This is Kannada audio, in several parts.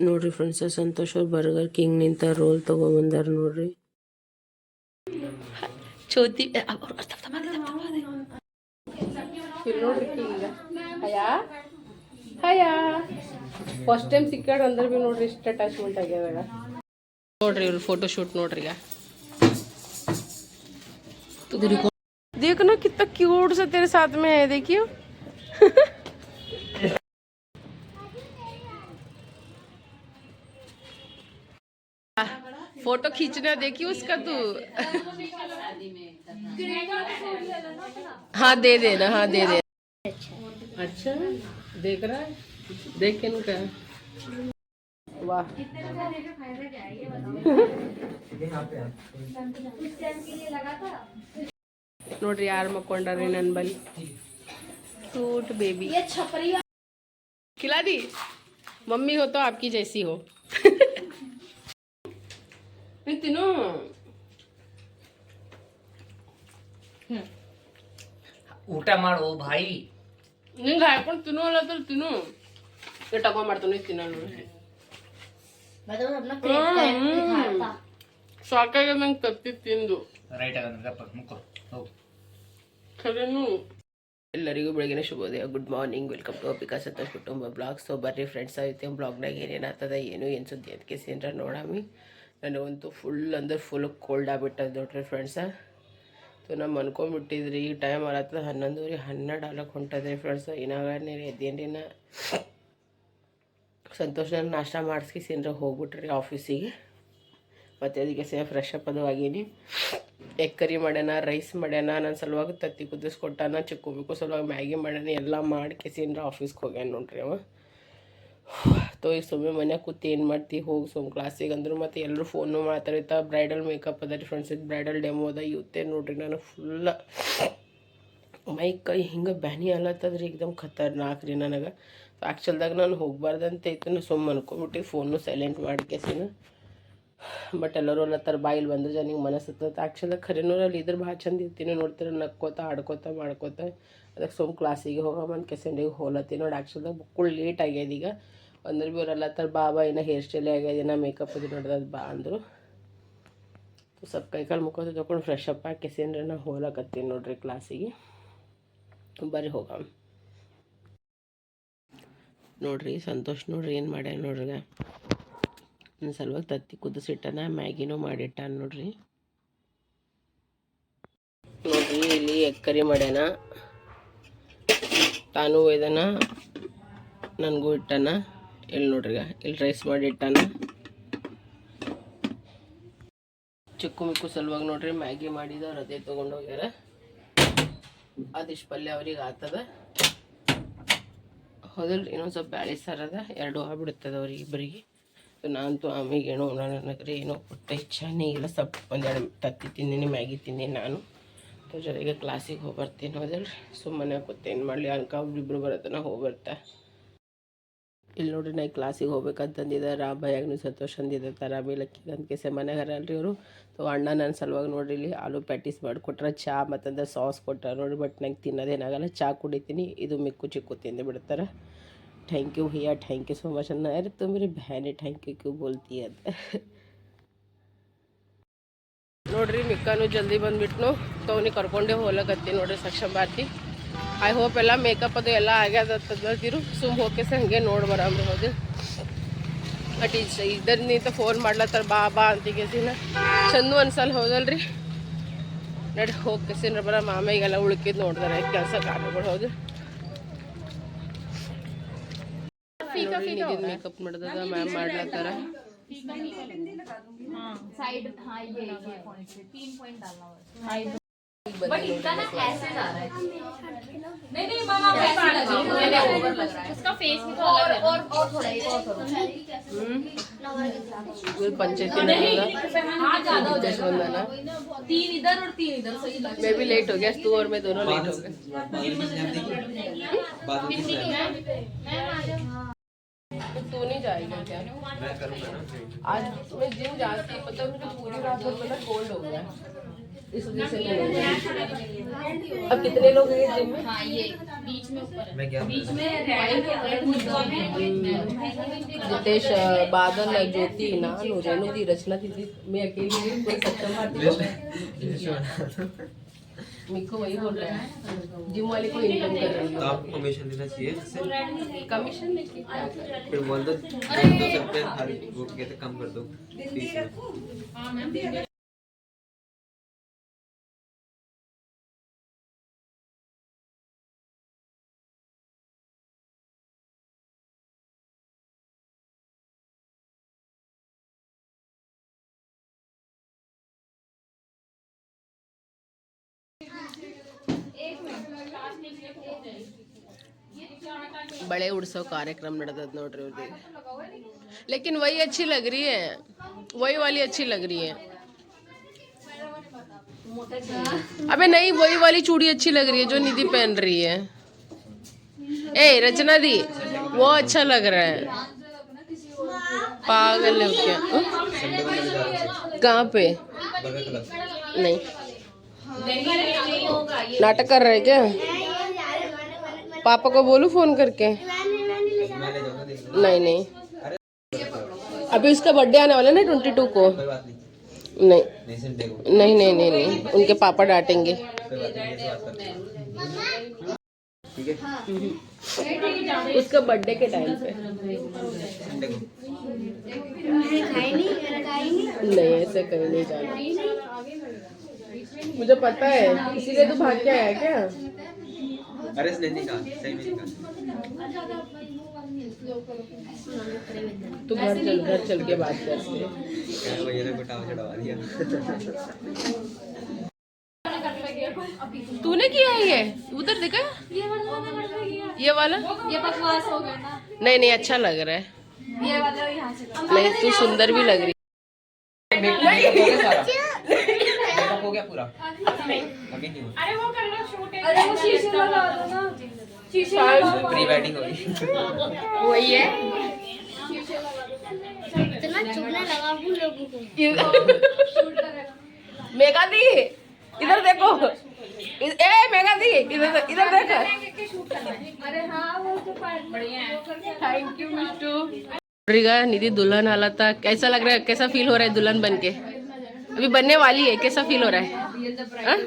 ನೋಡ್ರಿ ಫ್ರೆಂಡ್ಸ್ ಸಂತೋಷ್ ಅವ್ರು ಬರ್ಗರ್ ಕಿಂಗ್ ನಿಂತ ರೋಲ್ ತಗೊಂಬಂದಾರ ನೋಡ್ರಿ ಚೋತಿ ಇಲ್ಲಿ ನೋಡ್ರಿ ಈಗ ಹಯಾ ಹಯಾ ಫಸ್ಟ್ ಟೈಮ್ ಸಿಕ್ಕಾಡ ಅಂದ್ರೆ ಬಿ ನೋಡ್ರಿ ಇಷ್ಟ ಅಟ್ಯಾಚ್ಮೆಂಟ್ ಆಗ್ಯಾವ ನೋಡ್ರಿ ಇವ್ರ ಫೋಟೋ ಶೂಟ್ ನೋಡ್ರಿ ಈಗ देखो ना कितना क्यूट सा तेरे साथ में है देखियो फोटो खींचना देखियो उसका तू हाँ दे देना हाँ दे दे अच्छा देख रहा है देख के इनका वाह ನೋಡ್ರಿ ಯಾರು ಮಕ್ಕೊಂಡ್ರಿ ನನ್ ಬಲ್ಲಿ क्यूट बेबी खिला दी मम्मी हो तो आपकी जैसी हो ಪ್ರೀತಿನು ಊಟ ಮಾಡು ಭಾಯಿ ನಿಂಗೆ ಹಾಕೊಂಡು ತಿನ್ನೋಲ್ಲದ್ರ ತಿನ್ನು. ಟಗೋ ಮಾಡ್ತಾನೆ ತಿನ್ನಲ್ಲ ಸಾಕಾಗ್ಯದ ನಂಗೆ ತತ್ತಿ ತಿಂದು. ರೈಟ್ ಮುಖ ಖರೇನು ಎಲ್ಲರಿಗೂ ಬೆಳಗಿನ ಶುಭೋದಯ. Good morning. ವೆಲ್ಕಮ್ ಟು ಅಪಿಕಾ ಸಂತೋಷ್ ಕುಟುಂಬ ಬ್ಲಾಗ್ ಸೊ ಬರ್ರಿ ಫ್ರೆಂಡ್ಸ್ ಆಗುತ್ತೆ ಬ್ಲಾಗ್ನಾಗ ಏನೇನು ಆಗ್ತದ ಏನು ಏನು ಸುದ್ದಿ ಅಂತ ಕೇಸಿಂದ್ರ ನೋಡಾಮಿ. ನನಗಂತೂ ಫುಲ್ ಅಂದ್ರೆ ಫುಲ್ ಕೋಲ್ಡ್ ಆಗಿಬಿಟ್ಟದ್ದು ನೋಡ್ರಿ ಫ್ರೆಂಡ್ಸ ಸೊ ನಮ್ಮ ಅನ್ಕೊಂಬಿಟ್ಟಿದ್ರಿ ಈ ಟೈಮ್ ಆಗತ್ತದ ಹನ್ನೊಂದುವರೆ ಹನ್ನೆರಡು ಆಲಕ್ಕೆ ಹೊಂಟದ್ರಿ ಫ್ರೆಂಡ್ಸ ಇನ್ನಾಗ ನೀನು ಎದ್ದೇನ್ರಿ ನಾ ಸಂತೋಷ ನಾಷ್ಟ ಮಾಡಿಸ್ಕಿಸಿನ್ರ ಹೋಗ್ಬಿಟ್ರಿ ಆಫೀಸಿಗೆ ಮತ್ತು ಅದಕ್ಕೆ ಸೇ ಫ್ರೆಶ್ ಅಪ್ ಅದು ಆಗೀನಿ. ಎಗ್ ಕರಿ ಮಾಡ್ಯಾನ ರೈಸ್ ಮಾಡ್ಯಾನ ನನ್ನ ಸಲುವಾಗಿ ತತ್ತಿ ಕುದಿಸ್ಕೊಟ್ಟಾನ ಚಿಕ್ಕೋಬೇಕು ಸಲುವಾಗಿ ಮ್ಯಾಗಿ ಮಾಡ್ಯಾನ, ಎಲ್ಲ ಮಾಡಿ ಕೆಸಿನ್ರ ಆಫೀಸ್ಗೆ ಹೋಗ್ಯಾನ ನೋಡ್ರಿ ಅವ. ತೋ ಈಗ ಸುಮ್ಮನೆ ಮನ್ಯಾಗ ಕೂತಿ ಏನು ಮಾಡ್ತಿ? ಹೋಗಿ ಸುಮ್ ಕ್ಲಾಸಿಗೆ ಅಂದರು ಮತ್ತು ಎಲ್ಲರೂ ಫೋನು ಮಾತಾಡಿತ ಬ್ರೈಡಲ್ ಮೇಕಪ್ ಅದ ರೀ ಫ್ರೆಂಡ್ಸ್ ಇದು ಬ್ರೈಡಲ್ ಡೆಮೋ ಅದ. ಇವತ್ತೇ ನೋಡ್ರಿ ನಾನು ಫುಲ್ಲ ಮೈ ಕೈ ಹಿಂಗೆ ಬ್ಯಾನಿ ಅಲ್ಲತ್ತದ್ರಿ ಏಕ್ದಮ್ ಖತರ್ನಾಕ್ ರೀ ನನಗೆ. ಆ್ಯಕ್ಚುಲ್ದಾಗ ನಾನು ಹೋಗ್ಬಾರ್ದಂತ ಇತ್ತು ನಾನು ಸುಮ್ಮ ಅನ್ಕೊಂಬಿಟ್ಟು ಫೋನು ಸೈಲೆಂಟ್ ಮಾಡಿ ಕೆಸಿನ ಬಟ್ ಎಲ್ಲರೂ ಅಲ್ಲತ್ತಾರ ಬಾಯಿಲ್ ಬಂದ್ರೆ ಜನಿಗೆ ಮನಸ್ಸತ್ತ ಆ್ಯಕ್ಚುಲ್ದಾಗ ಖರೇನೂ ಅಲ್ಲಿ ಇದ್ರೆ ಭಾಳ ಚಂದ ಇರ್ತೀನಿ ನೋಡ್ತಾರೆ, ನಕ್ಕೋತ, ಆಡ್ಕೋತ, ಮಾಡ್ಕೋತ. ಅದಕ್ಕೆ ಸುಮ್ಮ ಕ್ಲಾಸಿಗೆ ಹೋಗಮ್ಮಂತ ಕೆಸೆಂಡಿಗೆ ಹೋಲತ್ತಿ ನೋಡಿ. ಆ್ಯಕ್ಚುಲ್ದಾಗ ಬುಕ್ಕುಳ್ ಲೇಟ್ ಆಗ್ಯದ ಈಗ. ಅಂದ್ರೆ ಬಿ ತರ ಅಲ್ಲತ್ತಾರ ಬಾ ಬಾ, ಏನೋ ಹೇರ್ ಸ್ಟೈಲ್ ಆಗ್ಯದ ಮೇಕಪ್ ಅದು ನೋಡ್ದದ ಬಾ ಅಂದರು. ಸ್ವಲ್ಪ ಕೈಕಾಲು ಮುಖ ತೊಗೊಂಡು ಫ್ರೆಶ್ ಅಪ್ ಹಾಕಿ ಕೆಸೇನ್ರೆ ನಾ ಹೋಲಾಕತ್ತೀನಿ ನೋಡ್ರಿ ಕ್ಲಾಸಿಗೆ ಬರ್ರಿ ಹೋಗಮ್ಮ ನೋಡ್ರಿ, ಸಂತೋಷ್ ನೋಡ್ರಿ, ಏನು ಮಾಡ್ಯಾನ ನೋಡ್ರಿ ನನ್ನ ಸಲುವಾಗಿ ತತ್ತಿ ಕುದಿಸಿಟ್ಟನ, ಮ್ಯಾಗಿನೂ ಮಾಡಿಟ್ಟಾನ ನೋಡ್ರಿ. ನೋಡ್ರಿ, ಇಲ್ಲಿ ಎಕ್ಕರಿ ಮಾಡ್ಯಾನ. ತಾನು ಒಯ್ದಾನ, ನನಗೂ ಇಟ್ಟಾನ. ಇಲ್ಲಿ ನೋಡ್ರಿ ಇಲ್ಲಿ ರೈಸ್ ಮಾಡಿ ಇಟ್ಟಾನ. ಚಿಕ್ಕು ಮಿಕ್ಕು ಸಲುವಾಗಿ ನೋಡ್ರಿ, ಮ್ಯಾಗಿ ಮಾಡಿದವ್ರು ಅದೇ ತೊಗೊಂಡು ಹೋಗ್ಯಾರ. ಅದಿಷ್ಟು ಪಲ್ಯ ಅವ್ರಿಗೆ ಆತದ. ಹೌದಲ್ರಿ, ಇನ್ನೊಂದು ಸ್ವಲ್ಪ ಬ್ಯಾಳಿ ಸಾರದ ಎರಡು ಆಗ್ಬಿಡುತ್ತದ ಅವ್ರಿಗೆ ಇಬ್ಬರಿಗೆ ನಾನಂತೂ ಆಮೇಲೆ ಏನೋ ನನಗ್ರಿ ಏನೋ ಪುಟ್ಟ ಇಚ್ಛಾನೇ ಇಲ್ಲ. ಸ್ವಲ್ಪ ಒಂದೆರಡು ತತ್ತಿ ತಿಂದೀನಿ, ಮ್ಯಾಗಿ ತಿಂದೀನಿ ನಾನು. ಜೊತೆಗೆ ಕ್ಲಾಸಿಗೆ ಹೋಗಿ ಬರ್ತೀನಿ ಹೌದಲ್ರಿ. ಸುಮ್ಮನೆ ಕೂತೇನು ಮಾಡಲಿ ಅನ್ಕ ಒಬ್ರಿಬ್ರು ಬರತ್ತನ ಹೋಗಿ ಬರ್ತಾ ಇಲ್ಲಿ ನೋಡ್ರಿ ನಾ ಕ್ಲಾಸಿಗೆ ಹೋಗ್ಬೇಕಂತಂದಿದ್ದಾರೆ ಆ ಭಯಾಗನು ಸಂತೋಷ ಅಂದಿದ್ದ ಥರ ಬೀಳಕ್ಕಿದೆ ಅಂದ್ಕೆಸೆ ಮನೆಗೆ ಅಲ್ರಿ ಅವರು ತೊ ಅಣ್ಣ ನನ್ನ ಸಲುವಾಗಿ ನೋಡಿರಿ ಇಲ್ಲಿ ಆಲೂ ಪ್ಯಾಟೀಸ್ ಮಾಡಿಕೊಟ್ರೆ ಚಹಾ ಮತ್ತಂದ್ರೆ ಸಾಸ್ ಕೊಟ್ಟಾರ ನೋಡಿರಿ ಬಟ್ ನಂಗೆ ತಿನ್ನೋದೇನಾಗಲ್ಲ. ಚಹಾ ಕುಡಿತೀನಿ, ಇದು ಮಿಕ್ಕು ಚಿಕ್ಕು ತಿಂದು ಬಿಡ್ತಾರೆ. ಥ್ಯಾಂಕ್ ಯು ಭಯ್ಯ ಥ್ಯಾಂಕ್ ಯು ಸೋ ಮಚ್ ಅನ್ನ ಅರೆ ತುಂಬಿರಿ ಮೇರಿ ಥ್ಯಾಂಕ್ ಯು ಕ್ಯೂ ಬೋಲ್ತಿ ಅಂತ ನೋಡ್ರಿ, ಮಿಕ್ಕಾನು ಜಲ್ದಿ ಬಂದ್ಬಿಟ್ನು. ತವನಿ ಕರ್ಕೊಂಡೆ ಹೋಗ್ಲಕತ್ತಿ ನೋಡಿರಿ ಸಕ್ಷಮ ಭಾರತಿ ಐ ಹೋಪ್ ಎಲ್ಲ ಮೇಕಪ್ ಅದು ಎಲ್ಲ ಆಗ್ಯದಿರು ಸುಮ್ ಹೋಗಿ ಹಾಗೆ ಹಂಗೆ ನೋಡಿ ಬರಂಬ್ರಿ ಹೋದ್ರೆ ಬಟ್ ಇಸ್ ಇದರಿಂದ ಫೋನ್ ಮಾಡ್ಲತ್ತಾರ ಬಾ ಬಾ ಅಂತಿಗೆಸಿನ ಚಂದ ಒಂದ್ಸಲ ಹೋದಲ್ರಿ. ನಡಿ ಹೋಗಿ ಕೆಸಿನ ಬರ ಮಾಮೈಗೆಲ್ಲ ಉಳ್ಕಿದ್ ನೋಡ್ದಾರೆ ಕೆಲಸ ಕಾರ್ಯಗಳು ಹೌದು. ಮೇಕಪ್ ಮಾಡ್ದದ ಮ್ಯಾಮ್ ಮಾಡ್ಲತ್ತಾರ. ಸೈಡ್ ना ऐसे जा रहा है अच्छा नहीं नहीं ऐसे लग रहा है। फेस भी और और और थोड़ा और हाँ हम्म। ज़्यादा हो जाएगा। तीन इधर और तीन इधर सही लग मैं भी लेट हो गया तू और मैं दोनों लेट हो गए। बाद में हाँ। तू नहीं जाएगा क्या? आज मैं जिम जाती मतलब मुझे पूरी रात भर कोल्ड मतलब हो गया। इस वजह से मैं नहीं गई। अब कितने लोग हैं जिम में? हाँ ये बीच में ऊपर है। बीच में जितेश बादल ज्योति नानु रेणु दी रचना दीदी मैं अकेली हूँ कोई सक्षम मिको वही बोल रहा है। जिम वाले को इनकम कर रही तो हूँ आपको कमीशन देना चाहिए इससे? कमीशन लेके फिर बोल दो दो सौ रुपये हर वो कहते कम कर दो फ़ीस में बड़े उत्सव कार्यक्रम ನಡೆದದ ನೋಡ್ರಿ ಇವ್ರದ್ದು लेकिन वही अच्छी लग रही है वही वाली अच्छी लग रही है अबे नहीं वही वाली चूड़ी अच्छी लग रही है जो निधि पहन रही है ए रचना दी वो अच्छा लग रहा है पागल है क्या हाँ? संडे को मिल जाएगा कहाँ पे बर्गर क्लब नहीं नाटक कर रहे क्या? पापा को बोलू फ़ोन करके? नहीं नहीं। अभी उसका बर्थडे आने वाला है ना ट्वेंटी टू को। नहीं। नहीं नहीं नहीं नहीं। उनके पापा डांटेंगे। उसका बर्थडे के टाइम पे। नहीं, ऐसे कहीं नहीं जाना। मुझे पता है इसीलिए तू भाग के आया क्या अरे सही में तू घर चल घर चल के बात करते तूने किया है ये उधर देखा ये वाला ये वाला ये बकवास हो गया ना नहीं नहीं अच्छा लग रहा है ये वाला यहाँ से नहीं तू सुंदर भी लग रही मेकअप हो गया पूरा। अभी नहीं हुआ अरे वो कर लो शूट अरे वो शीशे लगा दो ना। शीशे प्री वेडिंग होगी वही है। इतना चुभने लगा हूँ लोगों को। मेघा दी इधर देखो। ए मेघा दी इधर इधर देखो। अरे हाँ वो तो बढ़िया है। थैंक यू मिस्टू रिगा निधि दुल्हन आला था। कैसा लग रहा है? कैसा फील हो रहा है दुल्हन बन के? अभी बनने वाली है कैसा फील हो रहा है? हाँ?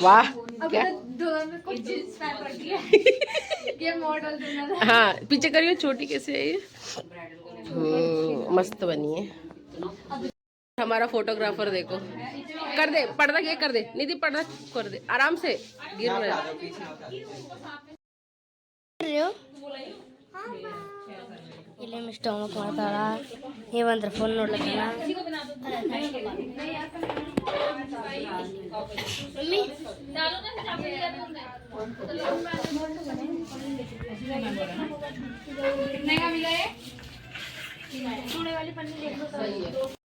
वाह क्या? दुल्हन में कुछ जींस पहन रखी है। ये मॉडल दुल्हन पीछे करियो छोटी कैसे है ये? हम्म, मस्त बनी है। हमारा फोटोग्राफर देखो। कर दे पर्दा ये कर दे। निधि पर्दा कर दे। आराम से गिर रहा है। ಇಲ್ಲಿ ಮಿಸ್ಟರ್ ಹೋಮ್ವರ್ಕ್ ಮಾಡ್ತಾಳ. ನೀವಂದ್ರೆ ಫೋನ್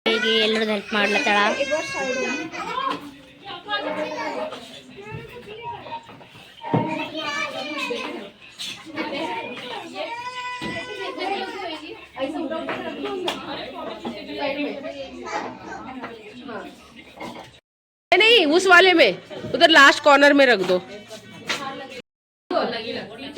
ಹೇಗೆ ಎಲ್ಲರದ್ದು ಹೆಲ್ಪ್ ಮಾಡ್ಲತ್ತಾಳ? नहीं उस वाले में। उधर लास्ट कॉर्नर में रख दो।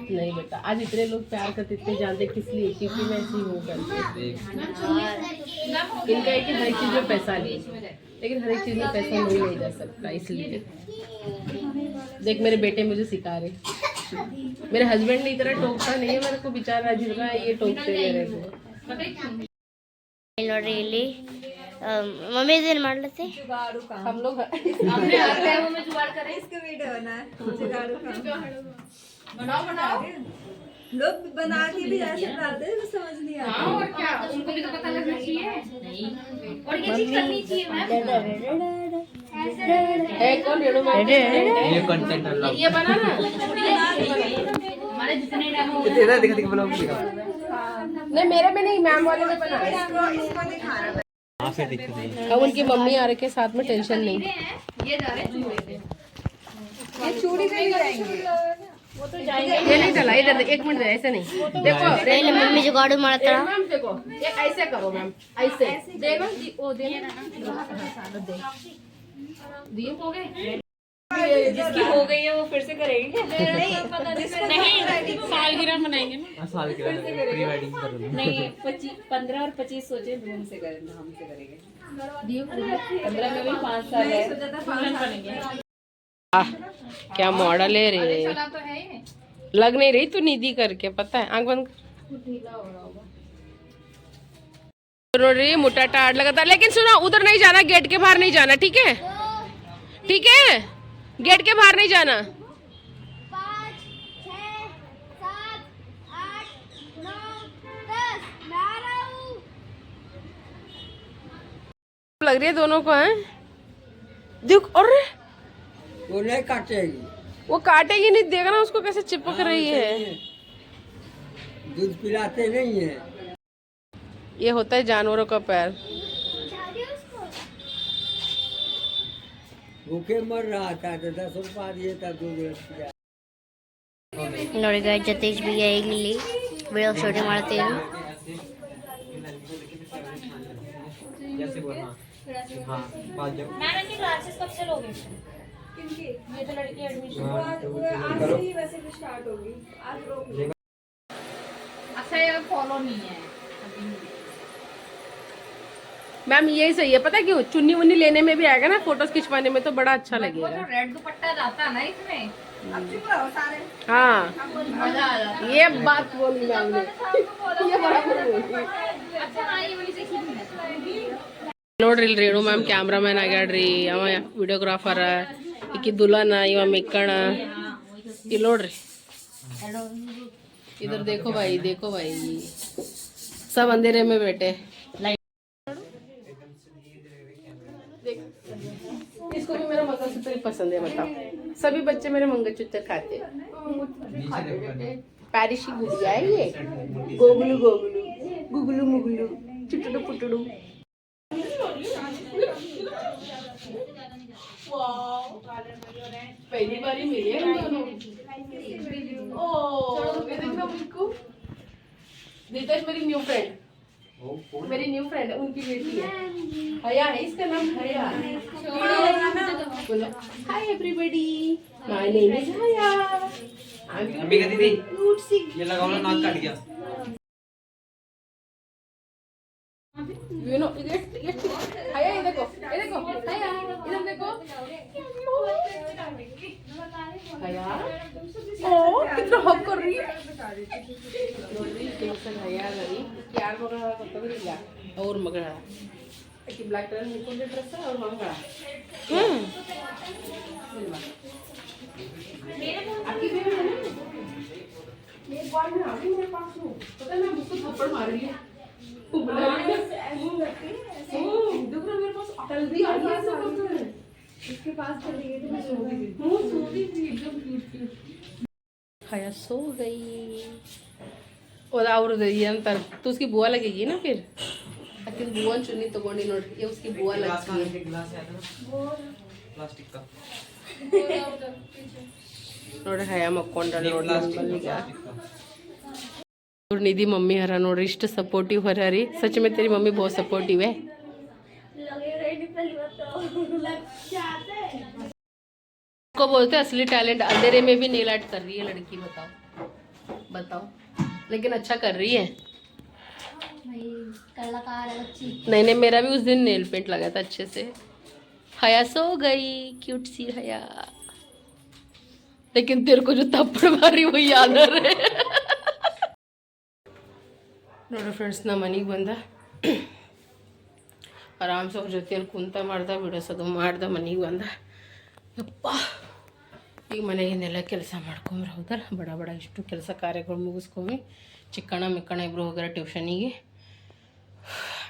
नहीं बेटा आज इतने लोग प्यार करते इतने जानते किस लिए क्योंकि मैं ऐसी हूँ करती इनका है कि हर चीज़ में पैसा ले लेकिन हर एक चीज़ में पैसा नहीं ले जा सकता इसलिए। देख मेरे बेटे मुझे सिखा रहे। मेरे हस्बैंड ने इतना टोकता नहीं है मेरे को बेचारा झुका ये टोकते मेरे को um, मम्मी दिन मार लेते? हम लोग अपने हाथ में जुगाड़ करें इसके वीडियो बनाए जुगाड़ू लोग बना के भी ऐसे डालते हैं समझ नहीं आता। हाँ और क्या? उनको भी तो पता लगना चाहिए। और ये चीज़ करनी चाहिए मैम। कौन रेणु मैम ये कंटेंट अल्लाह ये बना ना हमारे जितने दिखा दिखा ब्लॉग दिखा। नहीं मेरे में नहीं मैम वाले में बना इसको दिखाना है। हाँ है अब उनकी मम्मी आ रखे साथ में टेंशन नहीं। ये जा रहे हैं चूड़े पे। ये चूड़ी पे भी जाएँगे। ये नहीं चला इधर एक मिनट ऐसे नहीं। देखो पहले मम्मी जुगाड़ू मारता एक मैम देखो ये ऐसे करो मैम ऐसे। देना दी- वो देना। हाँ, दे दिए हो गए? जिसकी हो गई है वो फिर से करेंगे? नहीं सालगिरह मनाएँगे ना। साल की प्री वेडिंग कर रही नहीं पच्चीस पंद्रह और पच्चीस सोचे धूम से करेंगे। हमसे करेंगे पंद्रह में भी पाँच साल है। क्या मॉडल है? रे तो है लग नहीं रही तू निधि करके पता है? आँख बंद कर। मोटा टाट लगाता लेकिन सुनो उधर नहीं जाना गेट के बाहर नहीं जाना ठीक है? ठीक है? गेट के बाहर नहीं जाना। लग रही है दोनों को है? देख और वो नहीं काटेगी वो काटेगी नहीं देखना उसको कैसे चिपक रही है दूध पिलाते नहीं है ये होता है जानवरों का पैर भूखे मर रहा था तो दस रुपया दिए था दूध पिया ನೋಡಿ ಗಾಯ ಜತೀಶ್ ಬಿಗೆ ಈಗ ಇಲ್ಲಿ ವಿಡಿಯೋ ಶೂಟಿಂಗ್ ಮಾಡ್ತೀವಿ जैसे अच्छा, ये ये मैम यही सही है। पता क्यों? चुन्नी उन्नी लेने में भी आएगा ना फ़ोटोज़ खिंचवाने में तो बड़ा अच्छा लगेगा। रेड दुपट्टा जाता ना इसमें हाँ। ये बात बोली मैम ये बड़ा बोली। रेणु मैम कैमरा मैन आ गया हाँ, वीडियोग्राफर है। ಕ್ಯಾಮ್ರಾಮ್ಯಾನ್ ಆಗ್ಯಾಡ್ರಿ ಅವ ವಿಡಿಯೋಗ್ರಾಫರ್ ಈಕಿ ದುಲನ ಇವ ಮಿಕ್ಕಣ ಇಲ್ಲಿ ನೋಡ್ರಿ इधर देखो भाई देखो भाई सब अंधेरे में बैठे देख। इसको भी मेरा मंगलसूत्र ही पसंद है बताओ सभी बच्चे मेरे मंगलसूत्र खाते हैं पैरिशी गुड़िया है ये गोगलू गोगलू गुगलू मुगलू चुटड़ू पुटड़ू पहली बारी मिली है हम दोनों। ओह ये देख लो बिल्कु मेरी न्यू फ्रेंड मेरी न्यू फ्रेंड है उनकी बेटी है। हया है इसका नाम हया। बोलो hi everybody my name is Haya. Ambika दीदी ये लगाओ ना नाक कट गया। यू नो ये ये यार। ओ कितना हक कर रही है? यार रही यार मगर कब मिला और मगर। कि ब्लैक कलर में कौन ड्रेस है और मंगा हम्म। आपकी भी है ना? मेरे पास में आ गई मेरे पास हूँ। पता है मैं मुझको थप्पड़ मार रही हूँ। वो हाँ, बुला रही हम्म। है। वो लगती है। दुख रहा मेरे पास जल्दी आ गया सब इसके पास चली गई थी मैं सो थी एकदम क्यूट क्यूट खाया सो गई। और और अंतर तो उसकी बुआ लगेगी ना फिर? अकेले बुआ चुनी तो गोनी नोट ये उसकी बुआ लगती है। गिलास है ना प्लास्टिक का। ನೋಡ್ರಿ ಹಯ ಮಕ್ಕೊಂಡ್ರ ನೋಡ್ರಿ ಈಗ ಇವ್ರ ನಿಧಿ ಮಮ್ಮಿ ಹರ ನೋಡ್ರಿ ಇಷ್ಟು ಸಪೋರ್ಟಿವ್ ಹರ ರೀ ಸಚ್ ಮೇ ಮಮ್ಮಿ ಬಹು ಸಪೋರ್ಟಿವ್ सपोर्टिव है को बोलते हैं असली टैलेंट अंधेरे में भी नेल आर्ट कर रही है लड़की बताओ बताओ लेकिन अच्छा कर रही है कलाकार बच्ची नहीं नहीं मेरा भी उस दिन नेल पेंट लगा था अच्छे से हया सो गई क्यूट सी हया लेकिन तेरे को जो थप्पड़ मारी वो याद आ रहे ನೋಡ್ರಿ ಫ್ರೆಂಡ್ಸ್ ನಾ ಮನೆಗೆ ಬಂದ ಆರಾಮ್ಸೆ ಅವ್ರ ಜೊತೆಯಲ್ಲಿ ಕುಂತ ಮಾಡ್ದ ಬಿಡಿಸೋದು ಮಾಡ್ದ ಮನೆಗೆ ಬಂದ ಯಪ್ಪ ಈಗ ಮನೆಯಿಂದೆಲ್ಲ ಕೆಲಸ ಮಾಡ್ಕೊಂಬ್ರೆ ಹೌದಲ್ಲ? ಬಡ ಬಡ ಇಷ್ಟು ಕೆಲಸ ಕಾರ್ಯಗಳು ಮುಗಿಸ್ಕೊಂಬಿ ಚಿಕ್ಕಣ್ಣ ಮಿಕ್ಕಣ್ಣ ಇಬ್ಬರು ಹೋಗ್ಯಾರ ಟ್ಯೂಷನಿಗೆ.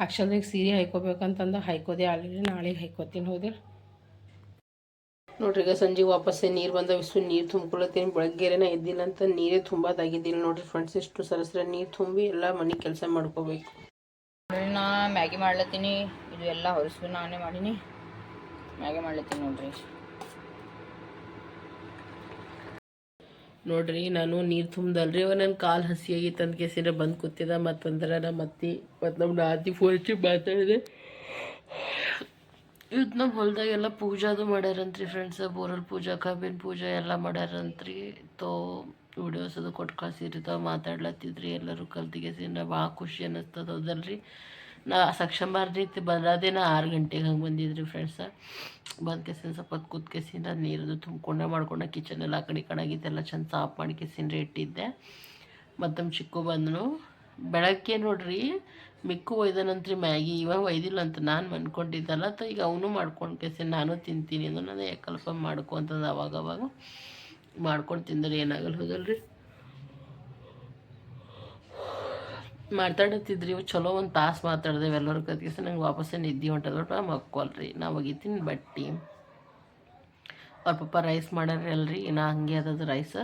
ಆ್ಯಕ್ಚುಲಿ ಈಗ ಸೀರೆ ಹಾಯ್ಕೋಬೇಕಂತಂದು ಹಾಯ್ಕೋದೆ ಆಲ್ರೆಡಿ ನಾಳೆಗೆ ಹಾಯ್ಕೋತೀನಿ ಹೋದೆ ನೋಡ್ರಿ ಈಗ ಸಂಜೆ ವಾಪಸ್ಸೆ ನೀರು ಬಂದ ಇಷ್ಟು ನೀರು ತುಂಬ್ಕೊಳತ್ತೀನಿ. ಬೆಳಗ್ಗೆರೆನ ಇದ್ದಿಲ್ಲ ಅಂತ ನೀರೇ ತುಂಬೋದಾಗಿದ್ದಿಲ್ಲ ನೋಡ್ರಿ ಫ್ರೆಂಡ್ಸ್ ಇಷ್ಟು ಸರಸರ ನೀರು ತುಂಬಿ ಎಲ್ಲ ಮನೆ ಕೆಲಸ ಮಾಡ್ಕೋಬೇಕು. ನಾ ಮ್ಯಾಗಿ ಮಾಡ್ಲತ್ತೀನಿ. ಇದು ಎಲ್ಲ ಹೊರಿಸ್ಬಿ ನಾನೇ ಮಾಡೀನಿ. ಮ್ಯಾಗಿ ಮಾಡ್ಲತ್ತೀನಿ ನೋಡ್ರಿ. ನೋಡ್ರಿ, ನಾನು ನೀರು ತುಂಬದಲ್ರಿ ಅವ ನನ್ನ ಕಾಲು ಹಸಿ ಆಗಿತ್ತು ಅಂತ ಕೇಸಿದ್ರೆ ಬಂದು ಕೂತಿದ ಅಂದ್ರೆ ನಮ್ಮ ಅತ್ತಿ, ಮತ್ತು ನಮ್ಮ ನಾತಿ ಫೋನ್ ಮಾತಾಡಿದೆ. ಇದು ನಮ್ಮ ಹೊಲ್ದಾಗೆಲ್ಲ ಪೂಜಾದು ಮಾಡ್ಯಾರಂತ್ರಿ ಫ್ರೆಂಡ್ಸ್ ಬೋರಲ್ ಪೂಜಾ, ಕಬ್ಬಿನ ಪೂಜಾ ಎಲ್ಲ ಮಾಡ್ಯಾರಂತ್ರಿ. ತೋ ವಿಡಿಯೋಸ್ ಅದು ಕೊಟ್ಟು ಕಳ್ಸಿರಿ ಮಾತಾಡ್ಲತ್ತಿದ್ರಿ ಎಲ್ಲರೂ ಕಲ್ತಿಗೆಸಿಂದ ಭಾಳ ಖುಷಿ ಅನ್ನಿಸ್ತದ ಹೌದಲ್ರಿ. ನಾ ಸಕ್ಷಮಾರ್ ರೀತಿ ಬಂದಾದೇ ನಾ ಆರು ಗಂಟೆಗೆ ಹಂಗೆ ಬಂದಿದ್ರಿ ಫ್ರೆಂಡ್ಸ ಬಂದ ಕೆಸಿನ ಸ್ವಲ್ಪ ಹೊತ್ತು ಕೂತ್ ಕೆಸಿನ ನೀರದು ತುಂಬಿಕೊಂಡೆ ಮಾಡ್ಕೊಂಡೆ ಕಿಚನ್ ಆ ಕಡೆ ಈ ಚೆಂದ ಸಾಫ್ ಮಾಡಿ ಕೆಸಿನ ಇಟ್ಟಿದ್ದೆ. ಮತ್ತು ಚಿಕ್ಕು ಬಂದನು. ಬೆಳಗ್ಗೆ ನೋಡ್ರಿ, ಮಿಕ್ಕು ಒಯ್ದನಂತ್ರಿ, ಮ್ಯಾಗಿ ಇವಾಗ ಒಯ್ದಿಲ್ಲ ಅಂತ ನಾನು ಅಂದ್ಕೊಂಡಿದ್ದಲ್ಲ ತ ಈಗ ಅವನು ಮಾಡ್ಕೊಂಡು ಕೆಸಿ ನಾನು ತಿಂತೀನಿ ಅಂದ್ರೆ ನಾನು ಯಾಕಲ್ಪ ಮಾಡ್ಕೊಂತದ ಅವಾಗವಾಗ ಅವಾಗ ಮಾಡ್ಕೊಂಡು ತಿಂದರೆ ಏನಾಗಲ್ಲ ಹೌದಲ್ರಿ ಮಾತಾಡತ್ತಿದ್ರಿ ಚಲೋ ಒಂದು ತಾಸು ಮಾತಾಡ್ದೇವೆ ಎಲ್ಲರೂ ಕತ್ಕಿಸಿ ನಂಗೆ ವಾಪಸ್ಸೇ ನಿದ್ದೆ ಹೊಂಟದ ಮಕ್ಕೊಲ್ರಿ ನಾ ಒಗಿತೀನಿ ಬಟ್ಟಿ. ಅವ್ರ ಪಪ್ಪ, ರೈಸ್ ಮಾಡ್ಯಾರ ಅಲ್ರಿ ನಾ ಹಂಗೆ ಅದದು ರೈಸ್,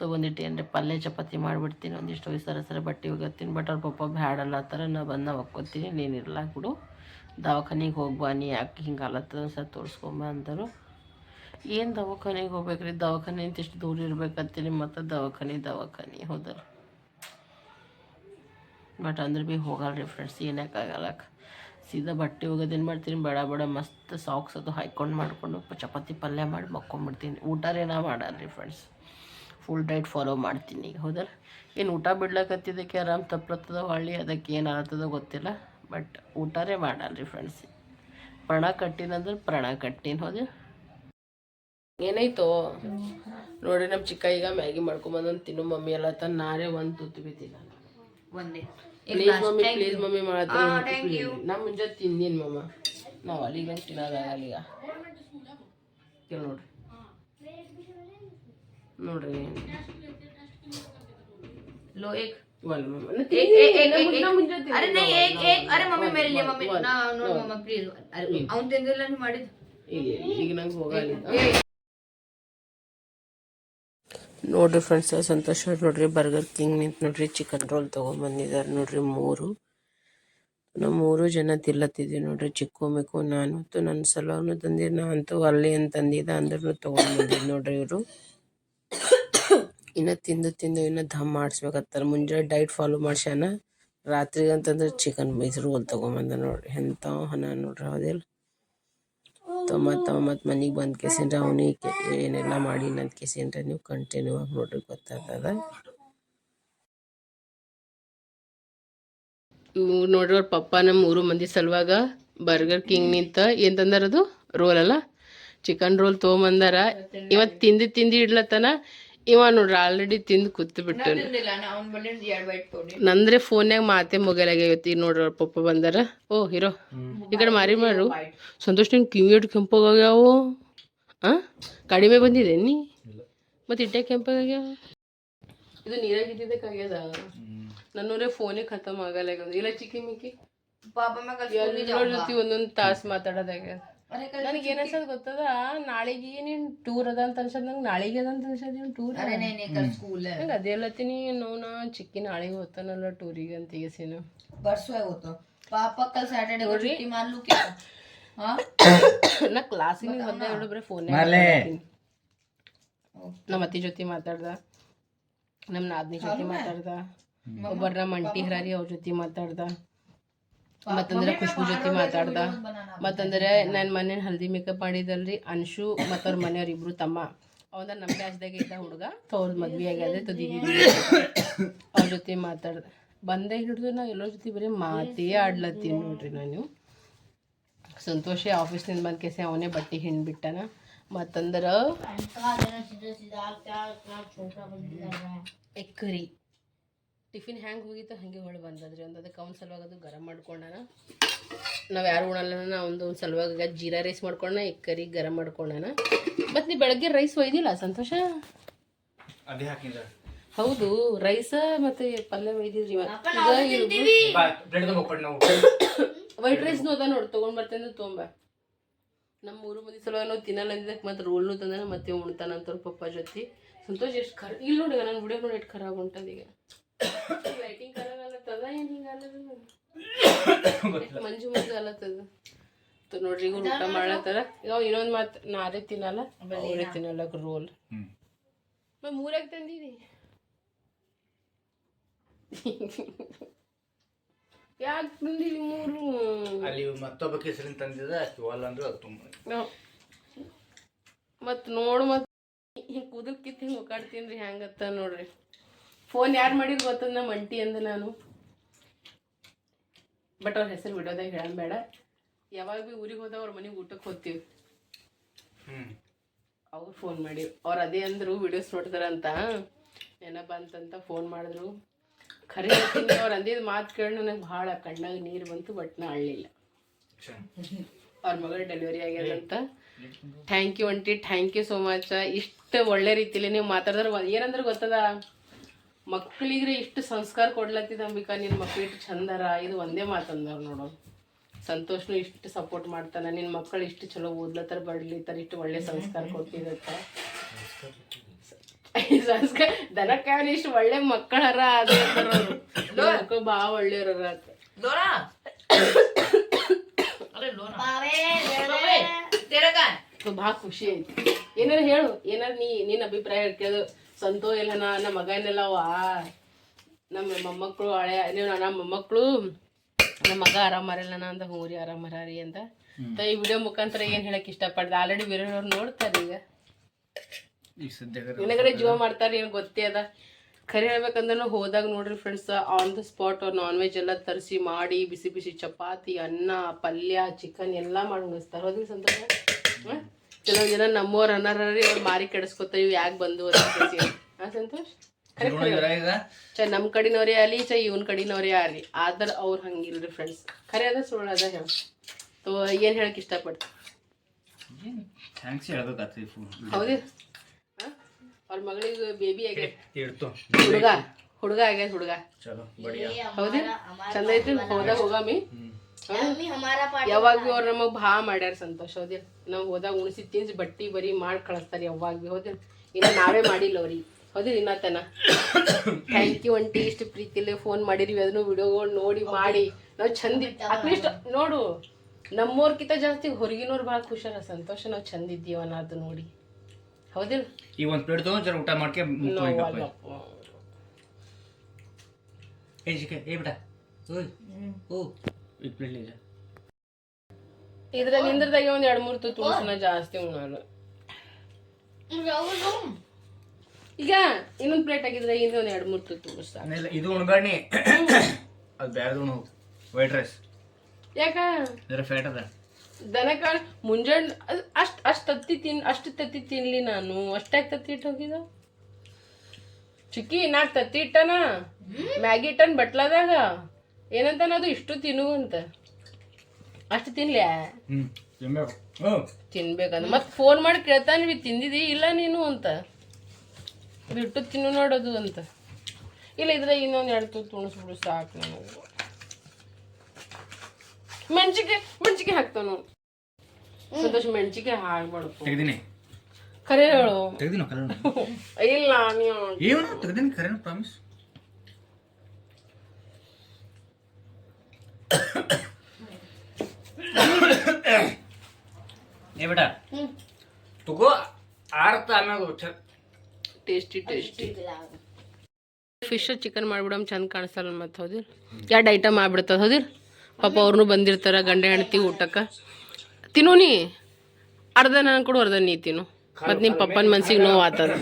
ತೊಗೊಂಡಿಟ್ಟು ಏನ್ರಿ, ಪಲ್ಯ ಚಪಾತಿ ಮಾಡಿಬಿಡ್ತೀನಿ, ಒಂದಿಷ್ಟು ಸರ ಸರ ಬಟ್ಟೆ ಒಗತ್ತೀನಿ, ಬಟ್ ಅವ್ರ ಪಪ್ಪ ಬ್ಯಾಡಲ್ಲ ಥರ ನಾ ಬಂದು ಒಕ್ಕೋತೀನಿ ನೀನಿರಲ್ಲ ಬಿಡು ದವಾಖಾನಿಗೆ ಹೋಗ್ಬಾ ನೀ ಯಾಕೆ ಹಿಂಗೆ ಅಲತ್ತದ ಸರ್ ತೋರಿಸ್ಕೊಂಬ ಅಂದರು. ಏನು ದವಾಖಾನೆಗೆ ಹೋಗ್ಬೇಕ್ರಿ, ದವಾಖಾನೆ ಇಷ್ಟು ದೂರ ಇರ್ಬೇಕಂತೀನಿ, ಮತ್ತು ದವಾಖಾನೆ ದವಾಖಾನೆ ಹೌದಲ್ಲ ಬಟ್ ಅಂದ್ರೆ ಭೀ ಹೋಗಲ್ಲ ರೀ ಫ್ರೆಂಡ್ಸ್ ಏನಕ್ಕಾಗಲ್ಲ ಸೀದಾ ಬಟ್ಟೆ ಹೋಗೋದೇನು ಮಾಡ್ತೀನಿ ಬಡ ಬಡ ಮಸ್ತ್ ಸಾಕ್ಸ್ ಅದು ಹಾಕ್ಕೊಂಡು ಮಾಡಿಕೊಂಡು ಚಪಾತಿ ಪಲ್ಯ ಮಾಡಿ ಮಕ್ಕೊಂಬಿಡ್ತೀನಿ. ಊಟರೇ ನಾ ರೀ ಫ್ರೆಂಡ್ಸ್ ಫುಲ್ ಡೈಟ್ ಫಾಲೋ ಮಾಡ್ತೀನಿ ಈಗ ಹೌದಲ್ಲ? ಏನು ಊಟ ಬಿಡ್ಲಕತ್ತಿದ್ದಕ್ಕೆ ಆರಾಮ್ ತಪ್ಪತ್ತದ ಹೊಳ್ಳಿ? ಅದಕ್ಕೆ ಏನು ಆಗ್ತದ ಗೊತ್ತಿಲ್ಲ. ಬಟ್ ಊಟರೇ ರೀ ಫ್ರೆಂಡ್ಸ್ ಪ್ರಣ ಕಟ್ಟಿನಂದ್ರೆ ಪ್ರಣ ಕಟ್ಟಿನ ಹೌದು? ಏನಾಯ್ತೋ? ನೋಡಿ ನಮ್ಮ ಚಿಕ್ಕ ಈಗ ಮ್ಯಾಗಿ ಮಾಡ್ಕೊಂಬಂದ್ ತಿನ್ನು ಮಮ್ಮಿ ಎಲ್ಲ ತಂದು ನಾರೇ ಒಂದು ತುತ್ತು ಬಿದ್ದಿಲ್ಲ ಒಂದೇ ಪ್ಲೀಸ್ ಮಮ್ಮಿ ಪ್ಲೀಸ್ ಮಮ್ಮಿ ಮಾಡ್ತೀನಿ ನಾ ಮುಂಜಾನೆ ತಿಂದೀನಿ ಮಮ್ಮ ನಾವು ಅಲ್ಲಿಗೆ ತಿನ್ನೋದಾಗಲ್ಲ ಈಗ ಕೇಳಿ ನೋಡ್ರಿ ನೋಡ್ರಿ लो एक ಒಲ್ ಮಮ್ಮ. ನಾ एक ತಿಂದೀನಿ, एक एक ನಾ एक ಮುಂಜಾನೆ- ನಾ ಮುಂಜಾನೆ एक अरे ತಿಂದೀನಿ. नहीं एक एक अरे मम्मी मेरे लिए मम्मी one, ना नो no. मम्मा प्लीज अरे ಅವ್ನು ತಿಂದಿಲ್ಲ ನೀವು ಮಾಡಿದ್ದು ಇಲ್ಲ ಇಲ್ಲ, ಈಗ ನಂಗೆ ಹೋಗಲ್ಲ ನೋಡ್ರಿ ಫ್ರೆಂಡ್ಸ್ ಸಂತೋಷ ನೋಡ್ರಿ ಬರ್ಗರ್ ಕಿಂಗ್ ನಿಂತ ನೋಡ್ರಿ ಚಿಕನ್ ರೋಲ್ ತೊಗೊಂಬಂದಿದ್ದಾರೆ ನೋಡ್ರಿ ಮೂರು. ನಾವು ಮೂರು ಜನ ತಿಲ್ಲತ್ತಿದ್ವಿ ನೋಡ್ರಿ, ಚಿಕ್ಕು, ಮಿಕ್ಕು, ನಾನು ನನ್ನ ಸಲವನ್ನು ತಂದೆ ನಾ ಅಂತೂ ಅಲ್ಲಿ ಅಂತಂದಿದ್ದ ಅಂದ್ರೂ ತೊಗೊಂಡ್ಬಂದಿದ್ದು ನೋಡ್ರಿ ಇವರು. ಇನ್ನು ತಿಂದು ತಿಂದು ಇನ್ನು ಧಮ್ ಮಾಡಿಸ್ಬೇಕತ್ತಾರ. ಮುಂಜಾನೆ ಡೈಟ್ ಫಾಲೋ ಮಾಡ್ಸ್ಯಾನ. ರಾತ್ರಿಗೆ ಅಂತಂದ್ರೆ ಚಿಕನ್ ಮೈಸೂರು ರೋಲ್ ತೊಗೊಂಬಂದ ನೋಡ್ರಿ. ಎಂಥ ಹಣ ನೋಡ್ರಿ, ಹೌದಿಲ್ಲ. ಮತ್ತು ಮತ್ತು ಮನೆಗೆ ಬಂದು ಕೇಸಿಂದ್ರೆ ಅವನಿಗೆ ಏನೆಲ್ಲ ಮಾಡಿ ಅಂತ ಕೇಸಿಂದ್ರೆ ನೀವು ಕಂಟಿನ್ಯೂ ಆಗಿ ನೋಡ್ರಿ ಗೊತ್ತಾಗ್ತದ ನೋಡ್ರಿ ಅವ್ರ ಪಪ್ಪ ನಮ್ಮ ಮೂರು ಮಂದಿ ಸಲುವಾಗ ಬರ್ಗರ್ ಕಿಂಗ್ ನಿಂತ ಏನು ಅದು? ರೋಲ್ ಅಲ್ಲ? ಚಿಕನ್ ರೋಲ್ ತೊಗೊಂಬಂದಾರ. ಇವತ್ತು ತಿಂದು ತಿಂದು ಇಡ್ಲತ್ತನ? ಇವ ನೋಡ್ರಿ ಆಲ್ರೆಡಿ ತಿಂದು ಕೂತು ಬಿಟ್ಟು ತಿಂದಿಲ್ಲ ಅವ್ನ ಎರಡು ಬೈಟ್ ಕೊಡಿ. ನಂದ್ರೆ ಫೋನ್ಯಾಗ ಮಾತೇ ಮುಗಿಯಲಾಗ್ಯಾವತ್ತಿ ಈಗ ನೋಡ್ರಿ ಅವ್ರ ಪಪ್ಪ ಬಂದಾರ. ಓ ಹೀರೋ ಈ ಕಡೆ ಮಾರಿ ಮಾಡು. ಸಂತೋಷ್ ನಿನ್ ಕಿವಿ ಎಷ್ಟು ಕೆಂಪಾಗ್ಯಾವು? ಆ? ಕಡಿಮೆ ಬಂದಿದೆ ನೀ? ಮತ್ತೆ ಇಟ್ಟೆ ಕೆಂಪಾಗ್ಯಾವ? ಇದು ನೀರಾಗ ಇದ್ದಿದ್ದಕ್ಕಾಗ್ಯದ ನನ್ನೂರೇ ಫೋನೇ ಖತಮ್ ಆಗಲ್ಲ ಇಲ್ಲ ಚಿಕ್ಕಿ ಮಿಕ್ಕಿ? ಒಂದೊಂದು ತಾಸು ಮಾತಾಡೋದಾಗ್ಯದ. ನನಗೆ ಏನ ಅನ್ಸದ್ ಗೊತ್ತದ? ನಾಳೆಗೆ ನಿನ್ ಟೂರ್ ಅದ ಅಂತ ಅನ್ಸದ್ ನಂಗೆ ನಾಳೆಗೆ ಅದ ಅಂತ ಅನ್ಸದ್ ನೀನ್ ಟೂರ್ ಸ್ಕೂಲ್ ನಂಗೆ ಅದೇ ಹೇಳತ್ತೀನಿ ನೋನ ಚಿಕ್ಕಿ ನಾಳೆಗೆ ಹೋಗ್ತಾನಲ್ಲ ಟೂರಿಗೆ ಅಂತ ಈಗ ಸೀನು. ಬರ್ಸುವೆ ಹೋತು ಪಾಪ ಕಲ್ ಸ್ಯಾಟರ್ಡೆ ಹೋಗಿ ಮಾಡ್ಲಿಕ್ಕೆ ನಾ ಕ್ಲಾಸಿಗೆ ಬಂದೆ ಅವಳು ಬರೀ ಫೋನ್ ನಮ್ಮ ಅತ್ತಿ ಜೊತೆ ಮಾತಾಡ್ದ. ನಮ್ಮ ನಾದ್ನಿ ಜೊತೆ ಮಾತಾಡ್ದ. ಒಬ್ಬರ ನಮ್ಮ ಅಂಟಿ ಹರಾರಿ ಅವ್ರ ಜೊತೆ ಮಾತಾಡ್ದ. ಮತ್ತಂದ್ರೆ ಖುಷ್ಬು ಜೊತೆ ಮಾತಾಡ್ದ. ಮತ್ತಂದ್ರೆ ನಾನು ಮನೆ ಹಲ್ದಿ ಮೇಕಪ್ ಮಾಡಿದಲ್ರಿ ಅನ್ಶು ಮತ್ತು ಅವ್ರ ಮನೆಯವ್ರ ಇಬ್ರು ತಮ್ಮ. ಅವನ ನಮ್ಮ ಬ್ಯಾಚ್ದಾಗ ಇದ್ದ ಹುಡುಗ ಅವ್ರ ಮದ್ವೆ ಆಗ್ಯದ ತದಿ ಅವ್ರ ಜೊತೆ ಮಾತಾಡ್ದೆ. ಬಂದೇ ಹಿಡಿದು ನಾ ಎಲ್ಲರ ಜೊತೆ ಬರೀ ಮಾತೇ ಆಡ್ಲತ್ತೀನಿ ನೋಡ್ರಿ ನಾನು. ಸಂತೋಷ ಆಫೀಸ್ನಿಂದ ಬಂದ ಕೇಸೆ ಅವನೇ ಬಟ್ಟೆ ಹಿಂಡ್ಬಿಟ್ಟನ. ಮತ್ತಂದ್ರೆ ಎಕ್ಕರಿ ಟಿಫಿನ್ ಹ್ಯಾಂಗೆ ಹೋಗಿತ್ತು ಹಾಗೆ ಹೊಳೆ ಬಂದದ್ರಿ. ಒಂದು ಅದಕ್ಕೆ ಅವ್ನ ಸಲುವಾಗಿ ಅದು ಗರಂ ಮಾಡ್ಕೊಂಡಾನ. ನಾವು ಯಾರು ಉಣಲ್ಲ ಒಂದು ಒಂದು ಸಲುವಾಗ ಜೀರಾ ರೈಸ್ ಮಾಡ್ಕೊಂಡ ಎಗ್ ಕರಿ ಗರಂ ಮಾಡ್ಕೊಂಡಾನ. ಮತ್ತು ನೀವು ಬೆಳಗ್ಗೆ ರೈಸ್ ಒಯ್ದಿಲ್ಲ ಸಂತೋಷ? ಅದೇ ಹಾಕಿದ ಹೌದು ರೈಸ ಮತ್ತು ಪಲ್ಯ ಒಯ್ದಿದ್ರಿ ವೈಟ್ ರೈಸ್ನು ಅದ ನೋಡಿ ತೊಗೊಂಡು ಬರ್ತೇನೆ ತೊಗೊಂಬ ನಮ್ಮ ಊರು ಮಂದಿ ಸಲುವಾಗಿ ನಾವು ತಿನ್ನಲ್ಲ ಅಂದಿದ್ದಕ್ಕೆ ಮತ್ತೆ ರೋಲ್ನು ತಂದ್ರೆ ಮತ್ತೆ ಉಣ್ತಾನ ಅಂತ ಪಪ್ಪ ಜೊತೆ. ಸಂತೋಷ ಎಷ್ಟು ಖರ್ ಇಲ್ಲಿ ನೋಡಿ ನನ್ನ ವಿಡಿಯೋ ನೋಡಿ ಎಷ್ಟು ಖರಾಬ್ ಉಂಟದ ಈಗ. ಲೈಟಿಂಗ್ ಕಲರ್ ಮಂಜು ಮಂಜು ಅಲ್ಲತ್ತದ ನೋಡ್ರಿ ಊಟ ಮಾಡ್ಲತ್ತಾರ ಅವ್ ಇನ್ನೊಂದು ಮಾತು ನಾರೇ ತಿನ್ನಲ್ಲ ಅವರೇ ತಿನ್ನಲ್ಲ ರೋಲ್. ಮೂರಾಗ ತಂದಿರಿ ಯಾಕೆ ತಂದಿರಿ ಮೂರು ಅಲ್ಲಿ ಮತ್ತೊಬ್ಬ ಕೆಸರಿನ ತಂದಿದ ಅಲ್ಲ ಅಂದ್ರೆ ಅದು ತುಂಬ ಮತ್ತು ನೋಡು ಮತ್ತು ಹಿಂಗೆ ಕೂದಲ್ ಕಿತ್ತು ಹಿಂಗೆ ಒಕ್ಕಾಡ್ತೀನಿ ರೀ ಹೆಂಗತ್ತ ನೋಡ್ರಿ ಫೋನ್ ಯಾರು ಮಾಡಿದ್ರು ಗೊತ್ತದ ನಮ್ಮ ಅಂಟಿ ಅಂದ ನಾನು. ಬಟ್ ಅವ್ರ ಹೆಸರು ಬಿಡೋದಾಗ ಹೇಳ ಬೇಡ. ಯಾವಾಗ ಭೀ ಊರಿಗೆ ಹೋದ ಅವ್ರ ಮನೆಗೆ ಊಟಕ್ಕೆ ಹೋಗ್ತೀವಿ. ಅವ್ರು ಫೋನ್ ಮಾಡಿ ಅವ್ರು ಅದೇ ಅಂದರು ವಿಡಿಯೋಸ್ ನೋಡ್ತಾರಂತ. ನೆನಪ ಅಂತಂತ ಫೋನ್ ಮಾಡಿದ್ರು. ಖರೆ ಅವ್ರು ಅಂದಿದ್ದು ಮಾತು ಕೇಳಿ ನನಗೆ ಭಾಳ ಕಣ್ಣಾಗ ನೀರು ಬಂತು ಬಟ್ ನಾ ಅಳ್ಳಿಲ್ಲ. ಅವ್ರ ಮಗಳು ಡೆಲಿವರಿ ಆಗ್ಯದಂತ thank you aunty thank you so much ಇಷ್ಟು ಒಳ್ಳೆ ರೀತಿಲಿ ನೀವು ಮಾತಾಡಿದ್ರೆ ಏನಂದ್ರೆ ಗೊತ್ತದ? ಮಕ್ಕಳಿಗೆ ಇಷ್ಟು ಸಂಸ್ಕಾರ ಕೊಡ್ಲತ್ತಿದ ಅಂಬಿಕಾ ನಿನ್ನ ಮಕ್ಳು ಇಷ್ಟು ಚಂದರ? ಇದು ಒಂದೇ ಮಾತಂದವ್ರು ನೋಡು. ಸಂತೋಷ್ನು ಇಷ್ಟು ಸಪೋರ್ಟ್ ಮಾಡ್ತಾನೆ ನಿನ್ನ ಮಕ್ಕಳು ಇಷ್ಟು ಚಲೋ ಓದ್ಲತ್ತಾರ ಬಡ್ಲಿತ್ತಾರ ಇಷ್ಟು ಒಳ್ಳೆ ಸಂಸ್ಕಾರ ಕೊಟ್ಟಿದತ್ತ ಸಂಸ್ಕಾರ ದನಕ್ಕೆ ಅವ್ನು ಇಷ್ಟು ಒಳ್ಳೆ ಮಕ್ಕಳರ ಅದೇ ಬಾ ಭಾಳ ಒಳ್ಳೆಯವ್ರ ಬಾ ಭಾಳ ಖುಷಿ ಐತಿ. ಏನಾರ ಹೇಳು ಏನಾರ ನೀ ನಿನ್ನ ಅಭಿಪ್ರಾಯ ಕೇಳು ಸಂತೋ ಇಲ್ಲ ನಮ್ಮ ಮಗನೆಲ್ಲ ವಾ ನಮ್ಮ ಮೊಮ್ಮಕ್ಕಳು ಹಳೆ ನೀವು ನಮ್ಮ ಮೊಮ್ಮಕ್ಕಳು ನಮ್ಮ ಮಗ ಆರಾಮಾರಿಲ್ಲ ನಾ ಅಂತ ಹ್ಞೂ ರೀ ಆರಾಮರಾರಿ ಅಂತ ತ ಈ ವಿಡಿಯೋ ಮುಖಾಂತರ ಏನು ಹೇಳಕ್ ಇಷ್ಟಪಡ್ದೆ? ಆಲ್ರೆಡಿ ಬೇರೆಯವ್ರು ನೋಡ್ತಾರೆ ಈಗ. ನಿನಗಡೆ ಜೀವ ಮಾಡ್ತಾರೆ ಏನು ಗೊತ್ತೇ ಅದ? ಖರೆ ಹೇಳ್ಬೇಕಂದ್ರೆ ಹೋದಾಗ ನೋಡ್ರಿ ಫ್ರೆಂಡ್ಸ್ ಆನ್ ದ ಸ್ಪಾಟ್ ಅವ್ರು ನಾನ್ ವೆಜ್ ಎಲ್ಲ ತರಿಸಿ ಮಾಡಿ ಬಿಸಿ ಬಿಸಿ ಚಪಾತಿ ಅನ್ನ ಪಲ್ಯ ಚಿಕನ್ ಎಲ್ಲ ಮಾಡಿ ಉಣಿಸ್ತಾರೆ ಹೋದ್ರಿ ಸಂತೋಷ? ಕೆಲವು ಜನ ನಮ್ಮವ್ರು ಅನಾರ್ರಿ ಅವ್ರು ಮಾರಿ ಕೆಡಿಸ್ಕೊತ ಇವ್ ಯಾಕೆ ಬಂದು ಅಂತ ಸಂತೋಷ್? ಚ ನಮ್ಮ ಕಡಿನವ್ರೇ ಆಗಲಿ ಚ ಇವನ್ ಕಡಿನವ್ರೇ ಆಗ್ಲಿ ಆದ್ರ ಅವ್ರ ಹಂಗಿಲ್ರಿ ಫ್ರೆಂಡ್ಸ್ ಖರೆ ಅದ ಸುಳ್ಳು ಅದ ಹೇಳ. ತೋ ಏನ್ ಹೇಳಕ್ ಇಷ್ಟಪಡ್ತ ಥ್ಯಾಂಕ್ಸ್ ಅವ್ರ ಮಗಳಿಗೆ ಬೇಬಿ ಹುಡುಗ ಹುಡುಗ ಆಗ್ಯಾದ ಹುಡುಗ. ಹೌದು. ಚಂದ ಐತಿ ಹೋದಾಗ ಹೋಗಾಮಿ. ಯಾವಾಗ ಭೀ ಅವ್ರು ನಮಗೆ ಭಾಳ ಮಾಡ್ಯಾರ ಸಂತೋಷ ಹೋದ್ಯ? ನಾವು ಹೋದಾಗ ಉಣಿಸಿ ತಿನ್ಸಿ ಬಟ್ಟಿ ಬರೀ ಮಾಡಿ ಕಳಿಸ್ತಾರೆ ಯಾವಾಗ ಭೀ ಹೌದಿಲ್ಲ ಇನ್ನು ನಾವೇ ಮಾಡಿಲ್ಲ ಅವ್ರಿಗೆ. ಹೌದಿಲ್ಲ ಇನ್ನತನ ಥ್ಯಾಂಕ್ ಯು ಅಂಟಿ ಇಷ್ಟು ಪ್ರೀತಿಲೇ ಫೋನ್ ಮಾಡಿರಿ ಅದನ್ನು ವಿಡಿಯೋಗಳು ನೋಡಿ ಮಾಡಿ. ನಾವು ಚಂದ ಅಟ್ಲೀಸ್ಟ್ ನೋಡು ನಮ್ಮೋರ್ಕಿಂತ ಜಾಸ್ತಿ ಹೊರಗಿನವ್ರು ಭಾಳ ಖುಷಿಯಾರ ಸಂತೋಷ ನಾವು ಚಂದ ಇದ್ದೀವ ಅನ್ನೋದು ನೋಡಿ. ಹೌದಿಲ್ಲ ಈಗ ಒಂದು ಪ್ಲೇಟ್ ತಗೊಂಡು ಜರ ಊಟ ಮಾಡ್ಕೆ ಏ ಓ. ಇದೆ. ಇದ್ರ ನಿಂದ್ರದಾಗೆ ಒಂದ್ ಎರಡ್ ಮೂರ್ ತುತ್ತು ಉಣ್ಸನ ಜಾಸ್ತಿ ಈಗ ಇನ್ನೊಂದ್ ಪ್ಲೇಟ್ ಆಗಿದ್ರೆ ಇಂದ ಒಂದ್ ಎರಡ್ ಮೂರ್ ತುತ್ತು ಉಣ್ಸ ಇಲ್ಲ ಇದು ಉಣ್ಬೇಡಿ ಅದು ಬ್ಯಾರ್ದು ಉಣ್ಣು. ವೈಟ್ ರೈಸ್ ಯಾಕ? ಫ್ಯಾಟ್ ಅದ. ದನಕ ಮುಂಜಾನೆ ಅಷ್ಟ್ ಅಷ್ಟ್ ತತ್ತಿ ತಿನ್ ಅಷ್ಟು ತತ್ತಿ ತಿನ್ಲಿ ನಾನು. ಅಷ್ಟಾಗಿ ತತ್ತಿ ಇಟ್ಟು ಹೋಗಿದ ಚಿಕ್ಕಿ ನಾಕ್ ತತ್ತಿ ಇಟ್ಟನ? ಮ್ಯಾಗಿ ಇಟ್ಟನ್ ಬಟ್ಲದಾಗ? ಏನಂತ ಅದು ಇಷ್ಟು ತಿನ್ನು ಅಂತ ಅಷ್ಟು ತಿನ್ಲ್ಯಾ ತಿನ್ಬೇಕಂತ ಮತ್ತೆ ಫೋನ್ ಮಾಡಿ ಕೇಳ್ತಾನೆ ತಿಂದಿದಿ? ಇಲ್ಲ ನೀನು ಅಂತ. ಬಿಟ್ಟು ತಿನ್ನು ನೋಡೋದು ಅಂತ. ಇಲ್ಲ ಇದ್ರೆ ಇನ್ನೊಂದು ಎರಡು ತುತ್ತು ತುಣಿಸ್ಬಿಡು ಸಾಕು ನನಗೆ. ಮೆಣಸಿಗೆ ಮೆಣಸಿಗೆ ಹಾಕ್ತಾನು ಸಂತೋಷ ಮೆಣಸಿಗೆ ಹಾಕ್ಬಾರ್ದು ಕರೆ ಖರೆ ಹೇಳು ತೆಗ್ದಿನ ಕರೆ ಇಲ್ಲ ನೀವು ಏನು ತೆಗ್ದೀನಿ ಕರೆ ಪ್ರಾಮಿಸ್ ಬೇಡ. ತಗೋ ಆಮ್ಯಾಗ ಟೇಸ್ಟಿ ಟೇಸ್ಟಿ ಫಿಶ್ ಚಿಕನ್ ಮಾಡ್ಬಿಡಮ್ ಚಂದ ಕಾಣಿಸಲ್ಲ ಮತ್ತೆ ಹೌದಿರ್ ಎರಡು ಐಟಮ್ ಆಗ್ಬಿಡ್ತದೆ ಹೌದಿರ್ ಪಾಪ ಅವ್ರನ್ನೂ ಬಂದಿರ್ತಾರೆ ಗಂಡ ಹೆಣ್ತಿ ಊಟಕ್ಕೆ. ತಿನ್ನು ನೀ. ಅರ್ಧ ನಾನು ಕೊಡು ಅರ್ಧ ನೀ ತಿನ್ನು. ಮತ್ತು ನಿಮ್ಮ ಪಪ್ಪನ ಮನ್ಸಿಗೆ ನೋವು ಆತದ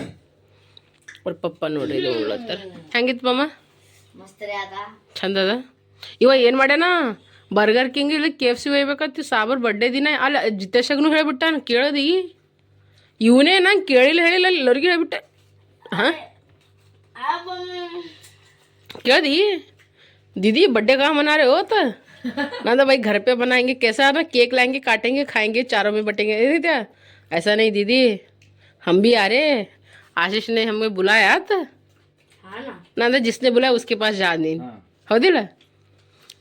ಅವ್ರ ಪಪ್ಪ ನೋಡ್ರಿ ಇದು ಉಳ್ಳತ್ತಾರ ಹೆಂಗಿತ್ತು ಮಮ್ಮ ಚಂದದ ಇವ ಏನು ಮಾಡ್ಯಾನ? ಬರ್ಗರ್ ಕಿಂಗ್ ಇಲ್ಲಿ ಕೆ ಎಫ್ ಸಿ ಒಯ್ಬೇಕತ್ತಿ ಸಾಬರ್ ಬರ್ಡೇ ದಿನ ಅಲ್ಲ ಜಿತೇಶಗ್ನು ಹೇಳ್ಬಿಟ್ಟಾನ ಕೇಳದಿ ಇವನೇ ನಂಗೆ ಕೇಳಿಲ್ಲ ಹೇಳಿಲ್ಲ ಎಲ್ಲರಿಗೂ ಹೇಳ್ಬಿಟ್ಟೆ ಹಾಂ अब ಕೇಳ್ದಿ दीदी बर्थडे का मना रहे हो तो ना तो भाई घर पे बनाएंगे कैसा ना केक लाएंगे काटेंगे खाएंगे चारों में बटेंगे अरे क्या ऐसा नहीं दीदी हम भी आ रहे हैं। आशीष ने हमें बुलाया था हाँ ना ना ना जिसने बुलाया उसके पास जाने हाँ। हो दिला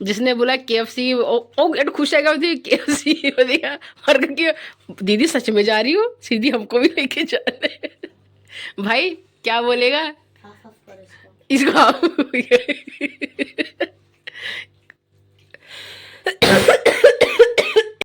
जिसने बोला के एफ़ सी खुश है के एफ़ सी और दीदी सच में जा रही हो सीधी हमको भी लेके जा रहे भाई क्या बोलेगा इसको इसको